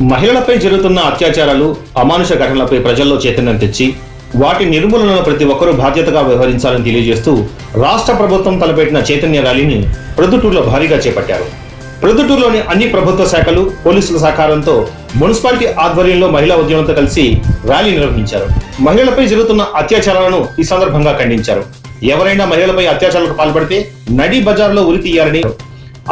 మహిళలపై జరుగుతున్న అత్యాచారాలు అమానుష ఘటనలపై ప్రజల్లో చైతన్యం తెచ్చి వాటి నిర్మూలనలో ప్రతి ఒక్కరూ బాధ్యతగా వ్యవహరించాలని తెలియజేస్తూ రాష్ట్ర ప్రభుత్వం తలపెట్టిన చైతన్య ర్యాలీని ప్రొద్దుటూరులో భారీగా చేపట్టారు. ప్రొద్దుటూరులోని అన్ని ప్రభుత్వ శాఖలు పోలీసుల సహకారంతో మున్సిపాలిటీ ఆధ్వర్యంలో మహిళా ఉద్యమంతో కలిసి ర్యాలీ నిర్వహించారు. మహిళలపై జరుగుతున్న అత్యాచారాలను ఈ సందర్భంగా ఖండించారు. ఎవరైనా మహిళలపై అత్యాచారాలకు పాల్పడితే నడి బజార్లో ఉరి తీయాలని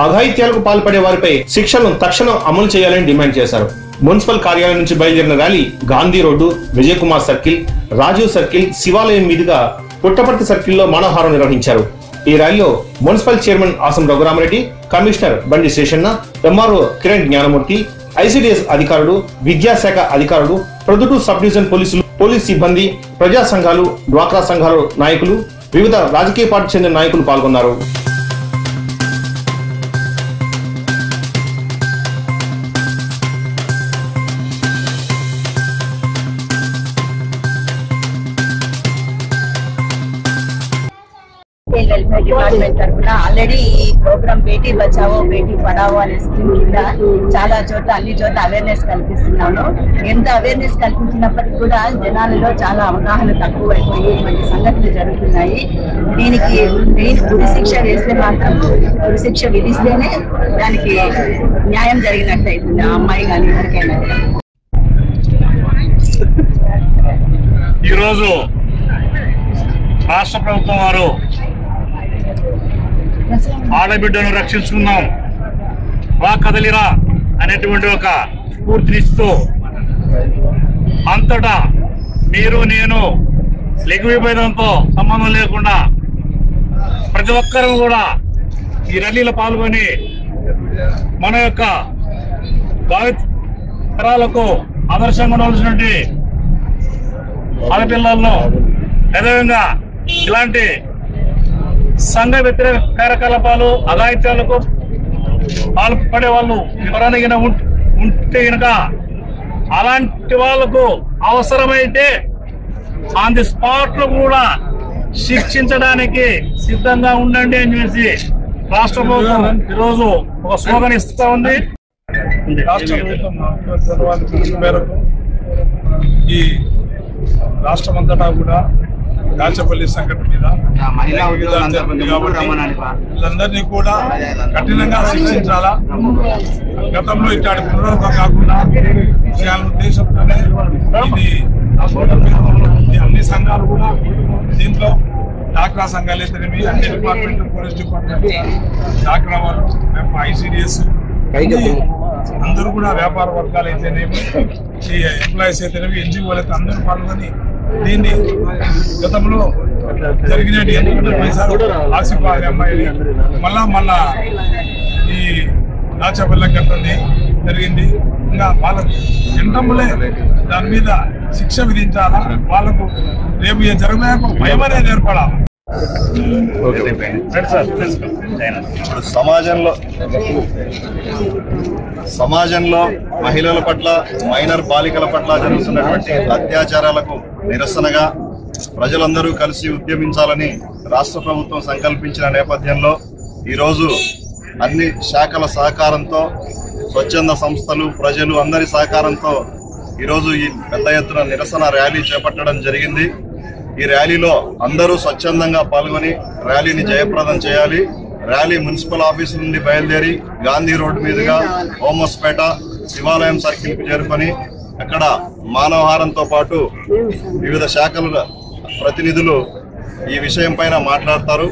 అఘాయిత్యాలకు పాల్పడే వారిపై శిక్షను తక్షణం అమలు చేయాలని డిమాండ్ చేశారు. మున్సిపల్ కార్యాలయం నుంచి బయలుదేరిన rally Gandhi road Vijayakumar circle Rajiv circle Shivalayam మీదుగా పుట్టపర్తి సర్కిల్లో మానవహారం నిర్వహించారు. ఈ ర్యాలీలో municipal chairman Asam Raghuramareddy commissioner Bandi Seshanna MRO Kiran Jnanamurthy ICDS అధికారులు విద్యాశాఖ అధికారులు ప్రొద్దుటూరు సబ్ డివిజన్ పోలీసులు పోలీస్ సిబ్బంది ప్రజా సంఘాలు డ్వాక్రా సంఘాల నాయకులు వివిధ రాజకీయ పార్టీ చెందిన నాయకులు పాల్గొన్నారు. చైల్డ్ వెల్ఫేర్ డిపార్ట్మెంట్ తరఫున ఆల్రెడీ ఈ ప్రోగ్రామ్ బేటీ బచావో బేటీ పడావో అనే స్కీమ్ కింద చాలా చోట్ల అన్ని చోట్ల అవేర్నెస్ కల్పిస్తున్నాను ఎంత అవేర్నెస్ కల్పించినప్పటికీ కూడా జనాలలో చాలా అవగాహన తక్కువైపోయి ఇటువంటి సంఘటనలు జరుగుతున్నాయి. దీనికి మెయిన్ ఉరి శిక్ష వేస్తే మాత్రం ఉరి శిక్ష విధిస్తేనే దానికి న్యాయం జరిగినట్టు అవుతుంది ఆ అమ్మాయి కానీ ఎవరికైనా ఈరోజు రాష్ట్ర ప్రభుత్వం వారు ఆడబిడ్డను రక్షించుకుందాం. రా కదలిరా అనేటువంటి ఒక స్ఫూర్తినిస్తూ అంతటా మీరు నేను లెగువిభేదంతో సంబంధం లేకుండా ప్రతి ఒక్కరూ కూడా ఈ ర్యాలీలో పాల్గొని మన యొక్క భావితరాలకు ఆదర్శంగా ఉండవలసినటువంటి ఆడపిల్లల్లో అదేవిధంగా ఇలాంటి సంఘ వ్యతిరేక కార్యకలాపాలు అఘాయిత్యాలకు పాల్పడే వాళ్ళు ఎవరైనా ఉం- ఉంటే గనక అలాంటి వాళ్ళకు అవసరమైతే ఆన్ ది స్పాట్లో కూడా శిక్షించడానికి సిద్ధంగా ఉండండి అని చెప్పేసి రాష్ట్ర ప్రభుత్వం ఈరోజు ఒక స్లోగన్ ఇస్తా ఉంది. రాష్ట్ర ప్రభుత్వం మేరకు ఈ రాష్ట్రమంతటా కూడా దాచపల్లి సంఘటన మీద. వీళ్ళందరినీ కూడా కఠినంగా శిక్షించాలా? గతంలో ఇట్లాంటి పునరావృతం కాకుండా చేయాలనే ఉద్దేశంతోనే ఇది అన్ని సంఘాలు కూడా దీంట్లో డాక్రా సంఘాలు అయితేనేమి అన్ని డిపార్ట్మెంట్ పోలీస్ డిపార్ట్మెంట్ డాక్రా వాళ్ళు ఐసిడిఎస్ అందరూ కూడా వ్యాపార వర్గాలు అయితేనేమి ఎంప్లాయీస్ అయితేనేమి ఎన్జిఓలు అయితే అందరూ పాల్గొని దీన్ని గతంలో జరిగినట్టు ఆసిఫ్ అనే అమ్మాయిని మళ్ళా మళ్ళా ఈ దాచపల్లి కట్టింది జరిగింది. ఇంకా వాళ్ళకు ఎంటములే దాని మీద శిక్ష విధించాలా? వాళ్ళకు రేపు ఏ జరగబోయే భయం అనేది ఏర్పడాలి? ఇప్పుడు సమాజంలో సమాజంలో మహిళల పట్ల మైనర్ బాలికల పట్ల జరుగుతున్నటువంటి అత్యాచారాలకు నిరసనగా ప్రజలందరూ కలిసి ఉద్యమించాలని రాష్ట్ర ప్రభుత్వం సంకల్పించిన నేపథ్యంలో ఈరోజు అన్ని శాఖల సహకారంతో స్వచ్ఛంద సంస్థలు ప్రజలు అందరి సహకారంతో ఈరోజు ఈ పెద్ద ఎత్తున నిరసన ర్యాలీ చేపట్టడం జరిగింది. ఈ ర్యాలీలో అందరూ స్వచ్ఛందంగా పాల్గొని ర్యాలీని జయప్రదం చేయాలి. ర్యాలీ మున్సిపల్ ఆఫీస్ నుండి బయలుదేరి గాంధీ రోడ్డు మీదుగా హోమస్పేట శివాలయం సర్కిల్కి చేరుకొని అక్కడ మానవహారంతో పాటు వివిధ శాఖల ప్రతినిధులు ఈ విషయం పైన మాట్లాడతారు.